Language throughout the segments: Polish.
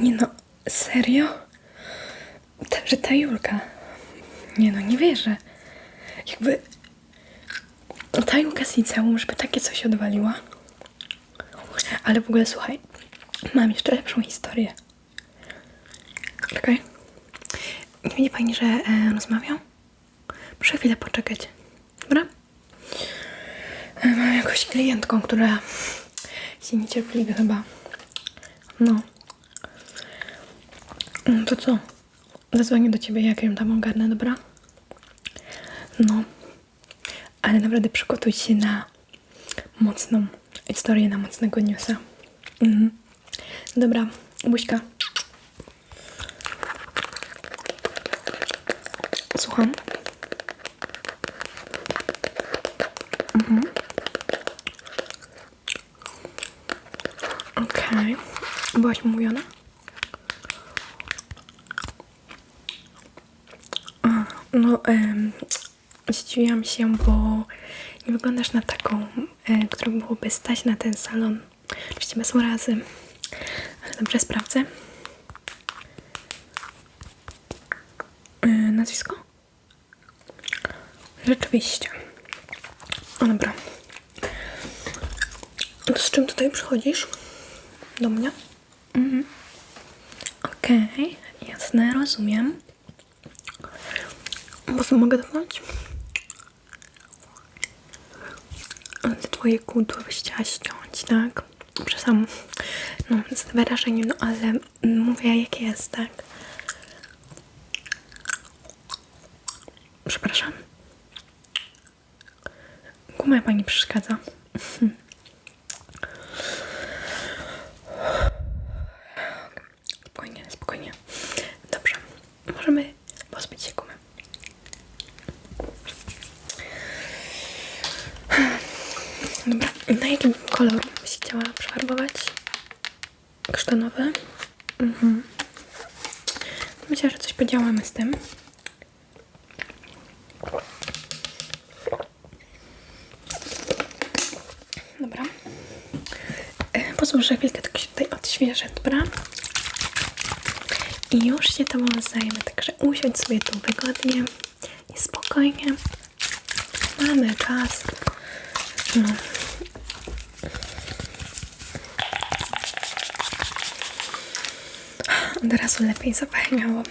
Nie no, serio? Ta, że ta Julka. Nie no, nie wierzę. Jakby ta Julka z liceum, żeby takie coś odwaliła. Ale w ogóle słuchaj, mam jeszcze lepszą historię. Czekaj. Nie widzi pani, że e, rozmawiam? Muszę chwilę poczekać. Dobra? E, mam jakąś klientką, która się niecierpliwie chyba. No. No to co? Zadzwonię do ciebie, jak ją tam ogarnę, dobra? No. Ale naprawdę przygotuj się na mocną historię, na mocnego newsa. Mhm. Dobra, buźka. Słucham. Mhm. Okej. Byłaś umówiona? A, No, em, zdziwiłam się, bo nie wyglądasz na taką, e, która byłoby stać na ten salon. Oczywiście bez urazy, ale dobrze sprawdzę. E, nazwisko? Rzeczywiście. O, dobra. To z czym tutaj przychodzisz? Do mnie? Mhm. Okej, jasne, rozumiem. Co mogę dotknąć? Te twoje kudły byś chciała ściąć, tak? Przepraszam, no, z wyrażeniem, no ale mówię jak jest, tak? Przepraszam. Guma pani przeszkadza. Spokojnie, spokojnie. Dobrze. Możemy pozbyć się gumy. Dobra. Na kolor byś chciała przefarbować? Kasztanowy? Mhm. Myślę, że coś podziałamy z tym. Dobra. E, Pozwól, że chwilkę tylko się tutaj odświeżę, dobra? I już się tobą zajmę, także usiądź sobie tu wygodnie i spokojnie. Mamy czas. No. Od razu lepiej zapachniało.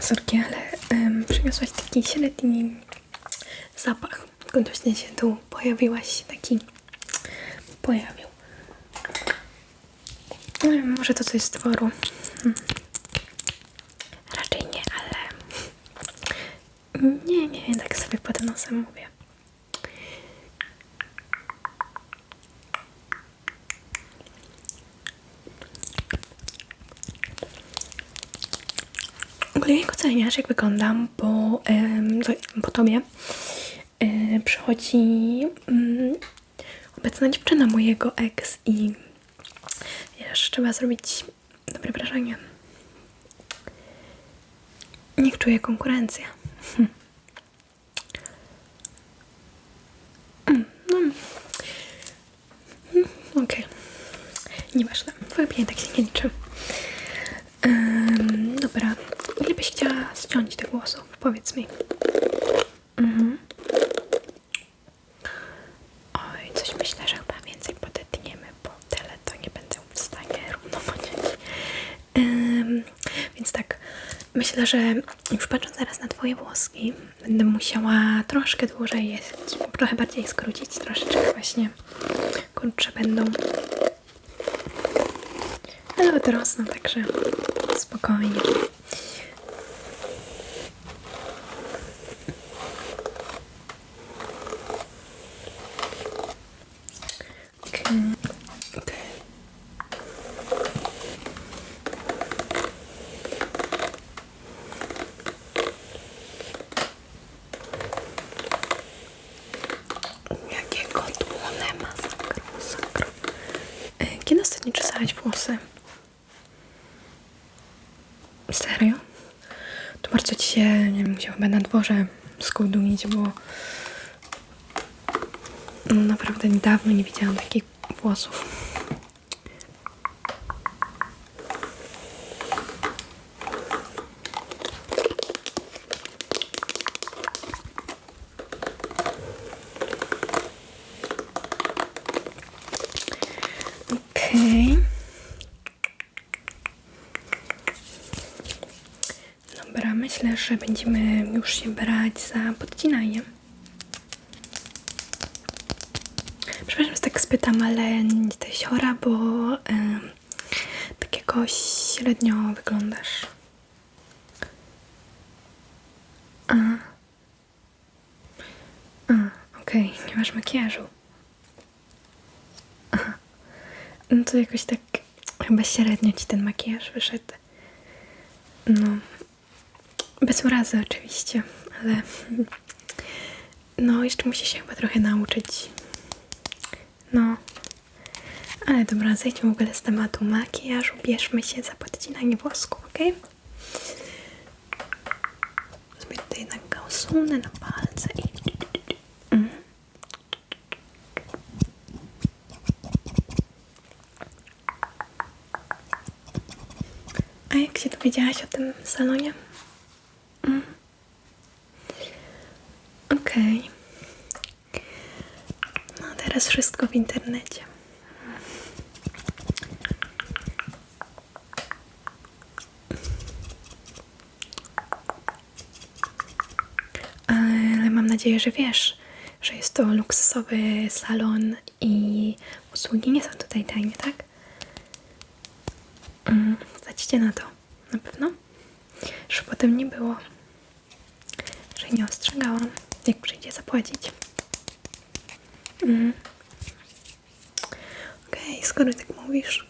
Sorki, ale um, przyniosłaś taki średni zapach. Odnośnie się tu pojawiłaś taki pojawił. Może to coś z dworu. Hmm. Raczej nie, ale nie, nie, tak sobie pod nosem mówię. Ogóle jak oceniasz, jak wyglądam po, po tobie? E, przychodzi mm, obecna dziewczyna mojego ex i wiesz, trzeba zrobić dobre wrażenie. Niech czuje konkurencję. Hm. No. Mm, Okej. Nieważne. Twoje tak się nie liczy. Em, dobra. Ile byś chciała ściąć tych włosów? Powiedz mi. Mhm. Oj, coś myślę, że chyba więcej podetniemy, bo tyle to nie będę w stanie równo. Ym, więc tak, myślę, że już patrząc teraz na twoje włoski, będę musiała troszkę dłużej je, trochę bardziej skrócić, troszeczkę właśnie krótsze będą. Ale nawet rosną, także spokojnie. trochę na dworze skołdunić, bo no naprawdę niedawno nie widziałam takich włosów. Okay. Że będziemy już się brać za podcinanie. Przepraszam, że tak spytam, ale nie jesteś chora, bo em, tak jakoś średnio wyglądasz. A. A, okej, nie masz makijażu. Aha. No to jakoś tak chyba średnio ci ten makijaż wyszedł. No, bez urazy oczywiście, ale no jeszcze musi się chyba trochę nauczyć. No, ale dobra, zejdźmy w ogóle z tematu makijażu, bierzmy się za podcinanie włosków, ok? Sobie tutaj jednak usunę na palce i... Mhm. A jak się dowiedziałaś o tym salonie? Mm. Okej. No teraz wszystko w internecie. Ale mam nadzieję, że wiesz, że jest to luksusowy salon i usługi nie są tutaj tanie, tak? Mm, na to, na pewno. Żeby potem nie było, że nie ostrzegałam, jak przyjdzie zapłacić. Mm. Okej, skoro tak mówisz.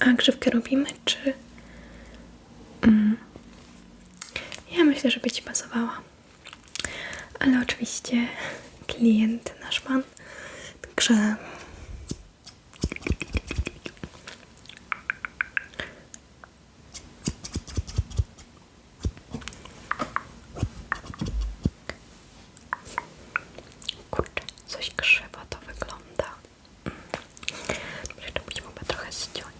A grzywkę robimy, czy... Mm. Ja myślę, żeby Ci pasowała. Ale oczywiście klient, nasz pan. Także... Kurczę, coś krzywo to wygląda. Mm. Jeszcze musimy chyba trochę ściąć.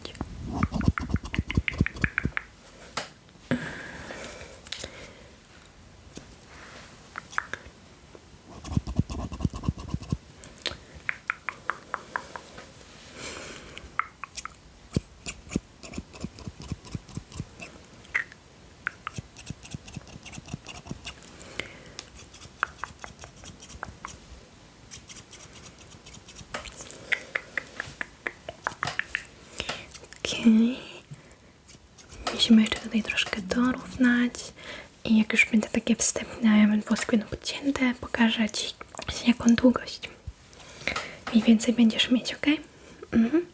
Okej. Musimy jeszcze tutaj dorównać. I jak już będę takie wstępne włoski będą podcięte, pokażę Ci jaką długość mniej więcej będziesz mieć, ok? Mhm.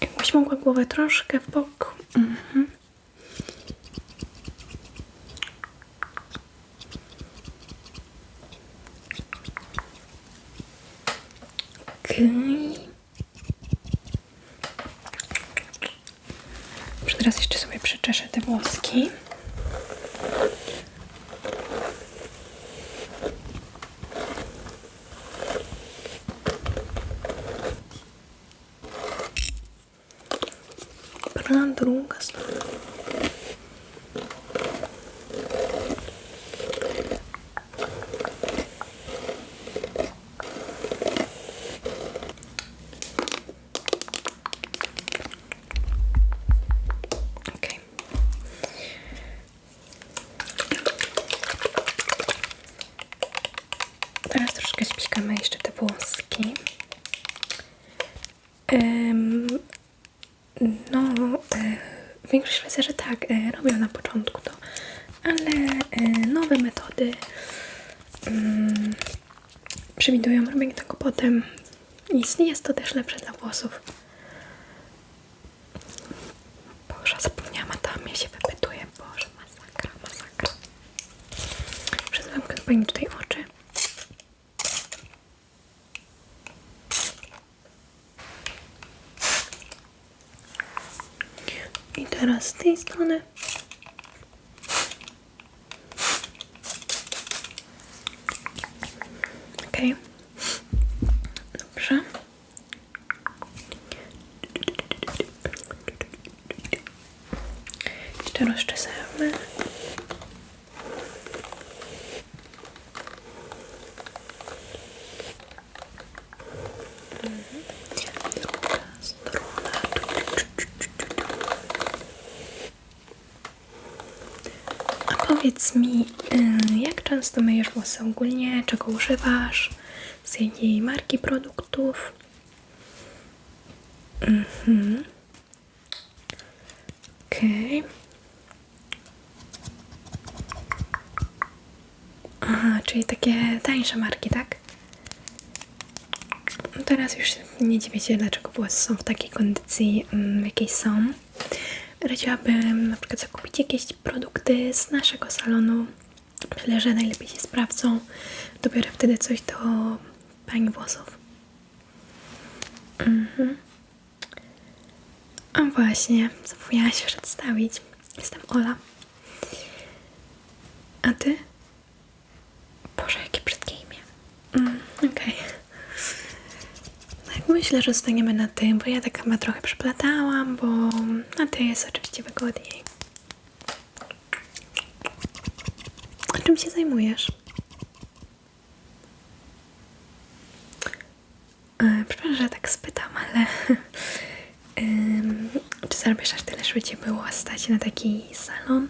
Jakbyś mogła głowę troszkę w bok. Mhm. Okej. Może Teraz jeszcze sobie przeczeszę te włoski. Dobra, druga strona. Okej. Teraz troszkę śpiskamy jeszcze te włoski. Em, no, e, większość fryzjerzy tak e, robią na początku to, ale e, nowe metody mm, przewidują robienie tego potem. I jest to też lepsze dla włosów. Boże, zapomniałam, a tam ja się wypytuję. Boże, masakra, masakra. Przez zamknę pani tutaj oczy. I teraz z tej strony. Okej. Dobrze. Jeszcze rozczesamy. Druga strona. A powiedz mi, y, jak często myjesz włosy ogólnie? Czego używasz? Z jakiej marki produktów? Mhm. Okej. Aha, czyli takie tańsze marki, tak? No Teraz już nie dziwię się, dlaczego włosy są w takiej kondycji, mm, w jakiej są. Radziłabym na przykład zakupić jakieś produkty z naszego salonu. Myślę, że najlepiej się sprawdzą. Dobiorę wtedy coś do pani włosów. Mhm. A właśnie, zapomniałaś się przedstawić. Jestem Ola. A ty? Boże, jakie brzydkie imię. Mm, Okej. Tak, myślę, że zostaniemy na tym, bo ja tak chyba trochę przeplatałam, bo na ty jest oczywiście wygodniej. Czym się zajmujesz? E, Przepraszam, że tak spytam, ale em, czy zarabiasz aż tyle, żeby cię było stać na taki salon?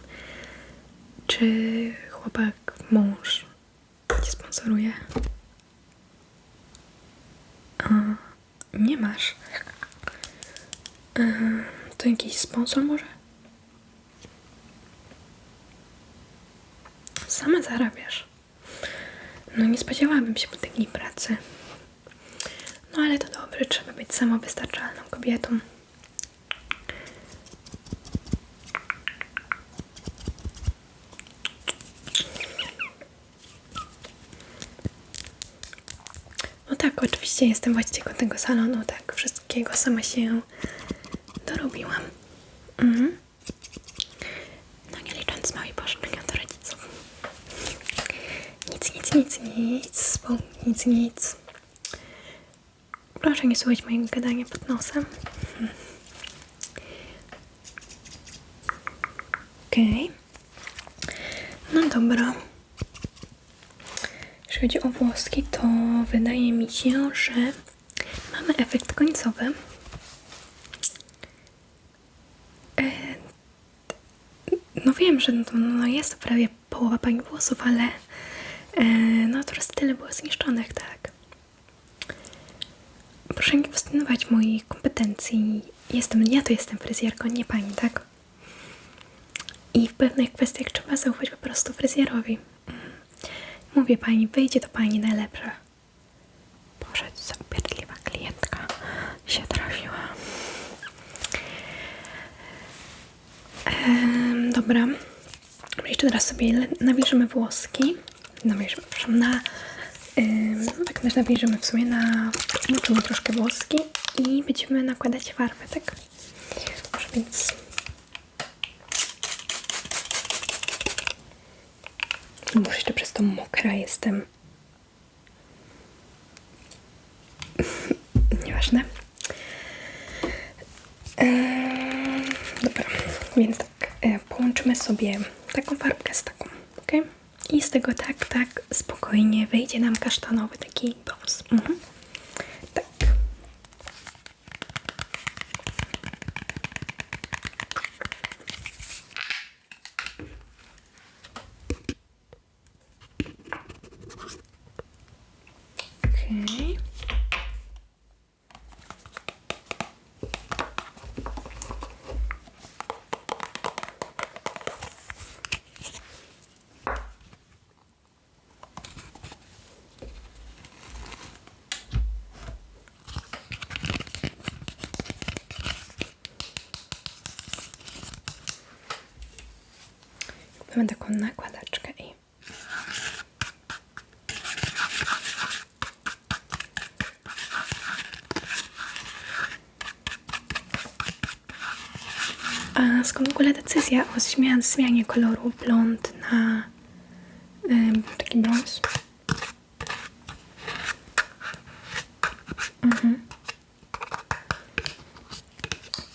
Czy chłopak, mąż cię sponsoruje? A, nie masz. E, to jakiś sponsor może? Sama zarabiasz. No nie spodziewałabym się po takiej pracy. No ale to dobrze, trzeba być samowystarczalną kobietą. No tak, oczywiście jestem właścicielką tego salonu, tak, wszystkiego sama się dorobiłam. Mhm. No nie licząc małej pożyczenia do rodziców. Nic, nic, nic, nic, bo nic. Proszę nie słuchać mojego gadania pod nosem. Okej. No dobra. Jeśli chodzi o włoski, to wydaje mi się, że mamy efekt końcowy. E, No wiem, że no, no jest to prawie połowa pani włosów, ale e, no teraz tyle było zniszczonych, tak. Proszę nie kwestionować moich kompetencji. Jestem, ja to jestem fryzjerką, nie pani, tak? I w pewnych kwestiach trzeba zaufać po prostu fryzjerowi. Mówię pani, wyjdzie to pani najlepsze. Boże, co upierdliwa klientka się trafiła. Em, dobra. Jeszcze teraz sobie nawilżymy włoski. Nawilżymy, przepraszam, na... Ym, no tak też nawilżymy w sumie na... Moczymy troszkę włoski i będziemy nakładać farbę, tak? Może więc... Może jeszcze przez to mokra jestem. Nieważne. Eee, dobra, więc tak, e, połączymy sobie taką farbkę z taką? I z tego tak, tak spokojnie wyjdzie nam kasztanowy taki brąz. Mhm. Tak. Okej. Mamy taką nakładaczkę i A skąd w ogóle decyzja o zmian, zmianie koloru blond na ym, taki brąz? Mhm.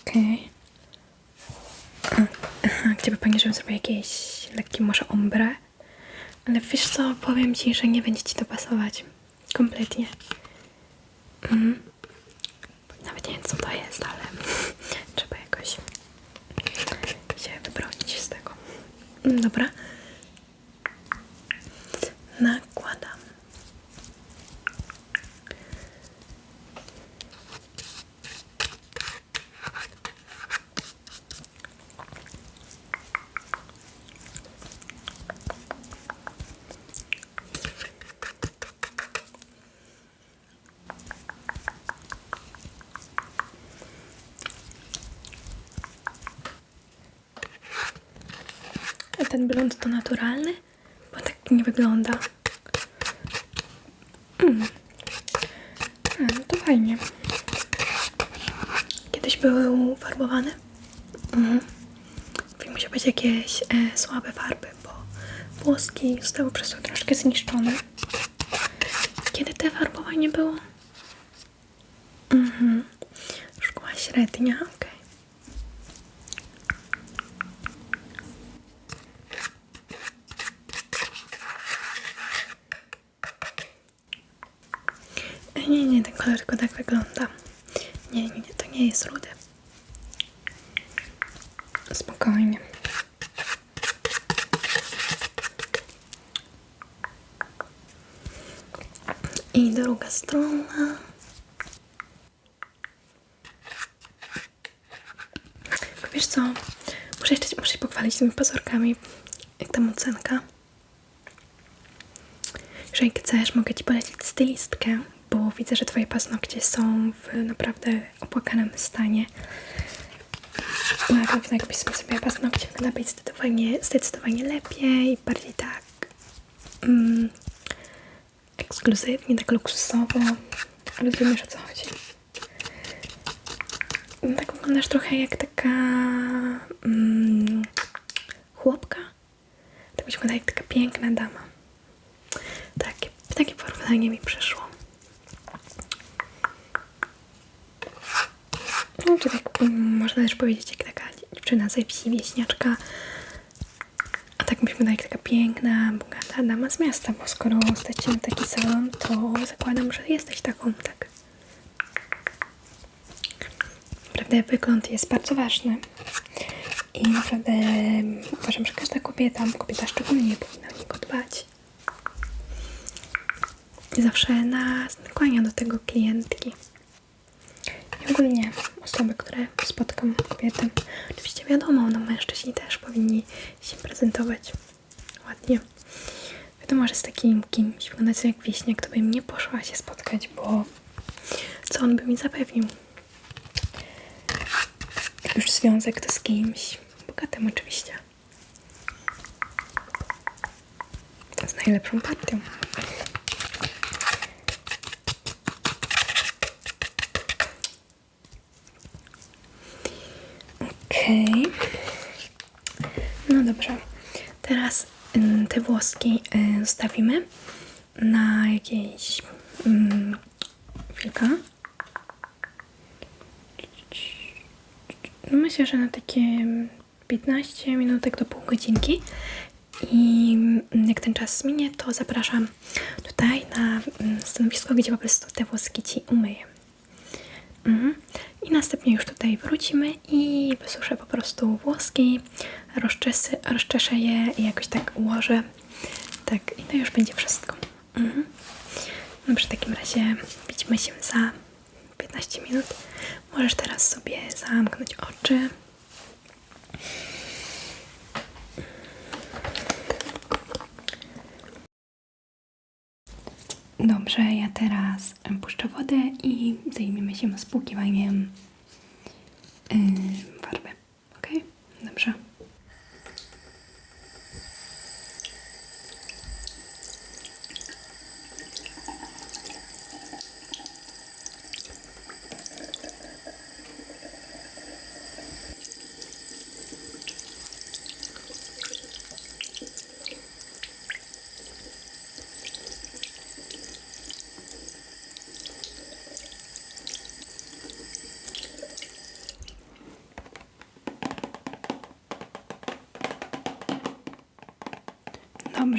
Okej. Okay. Aha, chciałby pani, żebym zrobił jakieś lekkie może ombre? Ale wiesz co, powiem że nie będzie ci to pasować. Kompletnie. Mhm. Nawet nie wiem co to jest, ale trzeba jakoś się wybronić z tego. Dobra. To naturalny? Bo tak nie wygląda. Mm. A, no to fajnie. Kiedyś był farbowany? Mhm. I musiał być jakieś e, słabe farby, bo włoski zostały przez to troszkę zniszczone. Kiedy te farbowanie było? Mhm. Szkoła średnia, okej. E, Nie, nie, ten kolor tylko tak wygląda. Nie, nie, nie, to nie jest rudy. Spokojnie. I druga strona. Wiesz co? Muszę jeszcze muszę się pochwalić tymi pazurkami. Jak tam ocenka? Jeżeli chcesz, mogę Ci polecić stylistkę, bo widzę, że Twoje paznokcie są w naprawdę opłakanym stanie. Uważam, że jakbyś sobie paznokcie wygląda być zdecydowanie, zdecydowanie lepiej, bardziej tak mm, ekskluzywnie, tak luksusowo. Rozumiesz o co chodzi? No, Tak wyglądasz trochę jak taka mm, chłopka. Tak byś wyglądała jak taka piękna dama. Takie, takie porównanie mi przyszło. No, tak mm, można też powiedzieć, jak taka dziewczyna ze wsi, wieśniaczka. A tak byśmy jak taka piękna, bogata dama z miasta, bo skoro stać się na taki salon, to zakładam, że jesteś taką, tak. Naprawdę wygląd jest bardzo ważny. I naprawdę uważam, że każda kobieta, kobieta szczególnie powinna o niego dbać. I zawsze nas nakłania do tego klientki. I ogólnie osoby, które spotkam, kobiety. Oczywiście wiadomo, no mężczyźni też powinni się prezentować ładnie. Wiadomo, że z takim kimś wyglądać jak wieśniak, to bym nie poszła się spotkać, bo co on by mi zapewnił? Już związek to z kimś bogatym oczywiście. Z najlepszą partią. Okej. No dobrze. Teraz ym, te włoski y, zostawimy na jakieś ym, chwilkę. No Myślę, że na takie 15 minutek do pół godzinki. I mm, jak ten czas minie, to zapraszam tutaj na mm, stanowisko, gdzie po prostu te włoski ci umyję. Mhm. I następnie już tutaj wrócimy i wysuszę po prostu włoski, rozczesy, rozczeszę je i jakoś tak ułożę. Tak, i to już będzie wszystko. Mhm. Dobrze, w takim razie widzimy się za 15 minut. Możesz teraz sobie zamknąć oczy. Dobrze, ja teraz puszczę wodę i zajmiemy się spłukiwaniem yy, farby. Ok? Dobrze.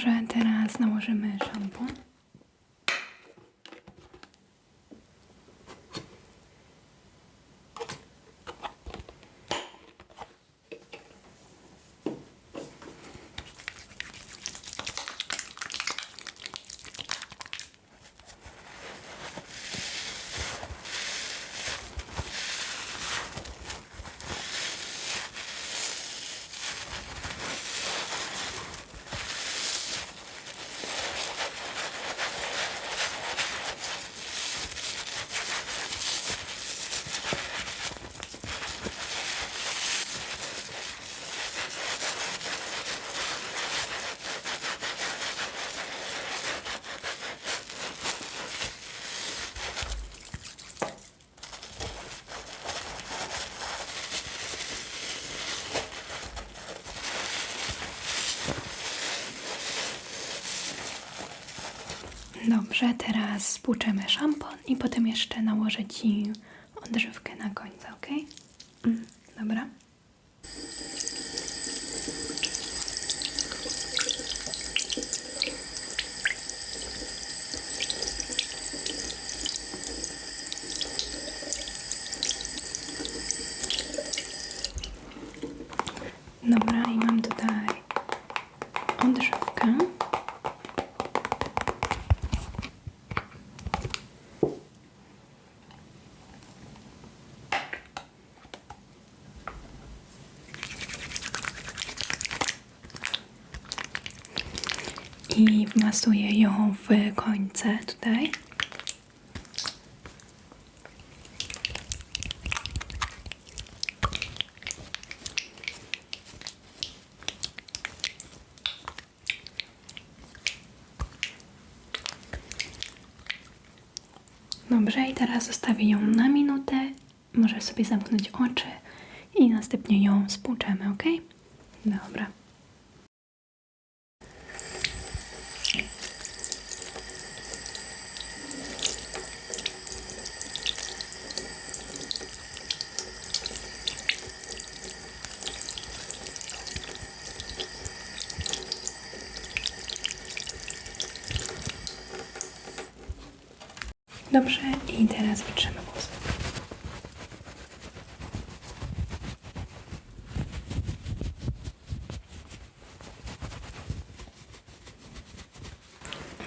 Dobrze, teraz nałożymy szampon. Dobrze, teraz spłuczemy szampon i potem jeszcze nałożę Ci odżywkę na końcu, ok? Mm, dobra. Dobra, i mam tutaj odżywkę. I wmasuję ją w końce tutaj. Dobrze, i teraz zostawię ją na minutę. Możesz sobie zamknąć oczy i następnie ją spłuczemy, ok? Dobra. Dobrze, i teraz wytrzemy włosy.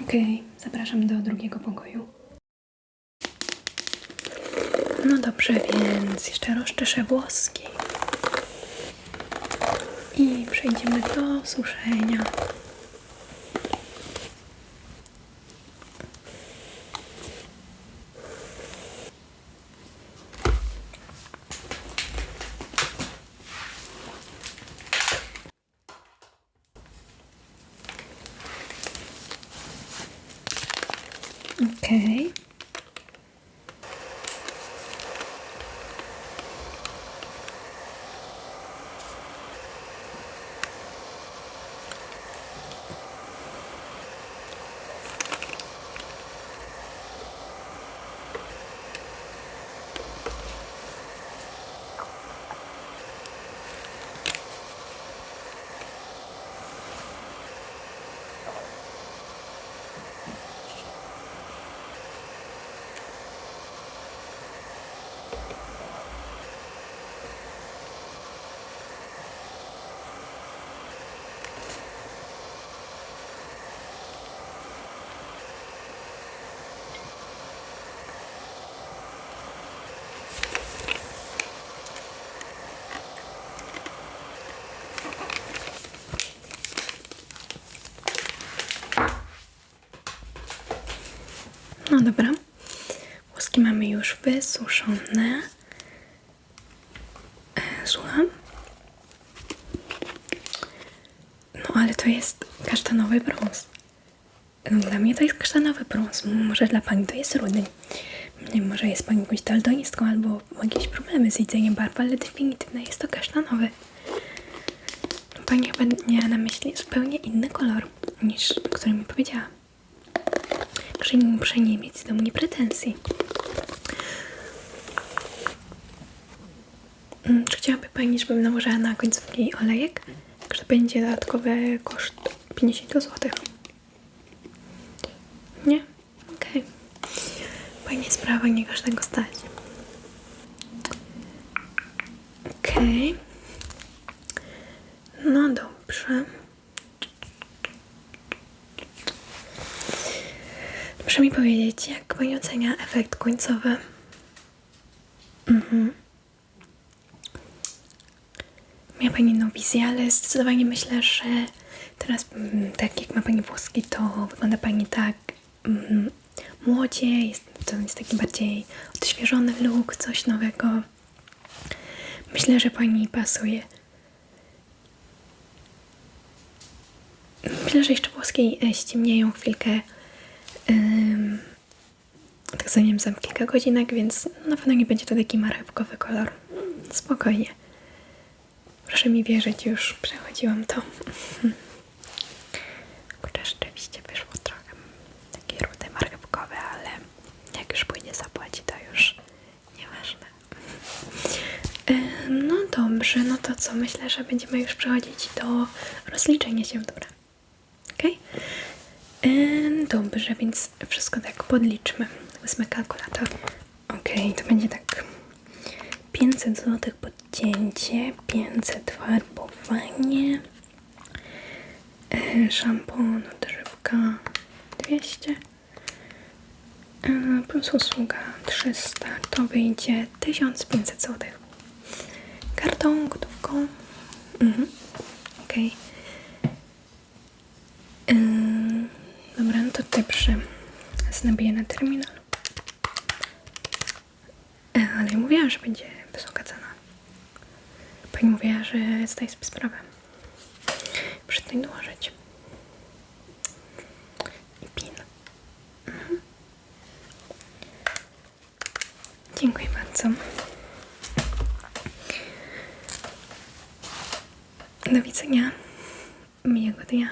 Okej, zapraszam do drugiego pokoju. No dobrze, więc jeszcze rozczeszę włoski. I przejdziemy do suszenia. Okej. No dobra. Włoski mamy już wysuszone. E, Słucham? No ale to jest kasztanowy brąz. No, dla mnie to jest kasztanowy brąz. Może dla pani to jest rudy. Nie może jest pani jakąś daltonistką albo ma jakieś problemy z jedzeniem barw, ale definitywnie jest to kasztanowy. Pani chyba miała na myśli zupełnie inny kolor niż który mi powiedziała. Że nie muszę nie mieć do mnie pretensji. Mm, Czy chciałaby Pani, żebym nałożyła na końcówki olejek? Że to będzie dodatkowy koszt 50 zł. Nie? Okej. Fajnie sprawa, nie każdego stać. Okej. No dobrze. Proszę mi powiedzieć, jak Pani ocenia efekt końcowy? Mhm. Miała Pani inną wizję, ale zdecydowanie myślę, że teraz, mm, tak jak ma Pani włoski, to wygląda Pani tak mm, jest, to jest taki bardziej odświeżony look, coś nowego. Myślę, że Pani pasuje. Myślę, że jeszcze włoski e, ściemnieją chwilkę. Tak zdaniem za kilka godzinek, więc na pewno nie będzie to taki marchewkowy kolor. Spokojnie. Proszę mi wierzyć, już przechodziłam to. Kurczę, rzeczywiście wyszło trochę takie rude marchewkowe, ale jak już pójdzie zapłaci, to już nieważne. No dobrze, no to co? Myślę, że będziemy już przechodzić do rozliczenia się, dobra? Okej? Ym, Dobrze, więc wszystko tak podliczmy. Wezmę kalkulator. Okej, to będzie tak 500 zł podcięcie, 500 farbowanie, yy, szampon, odżywka 200 yy, plus usługa 300, to wyjdzie 1500 zł. Kartą, gotówką. Mhm. Okej. Yy, dobra, no to tutaj przy znabiję na terminal. Mówiłam, że będzie wysoka cena. Pani mówiła, że zdaje sobie sprawę. Muszę tutaj dołożyć. I pin. Mhm. Dziękuję bardzo. Do widzenia. Miłego dnia.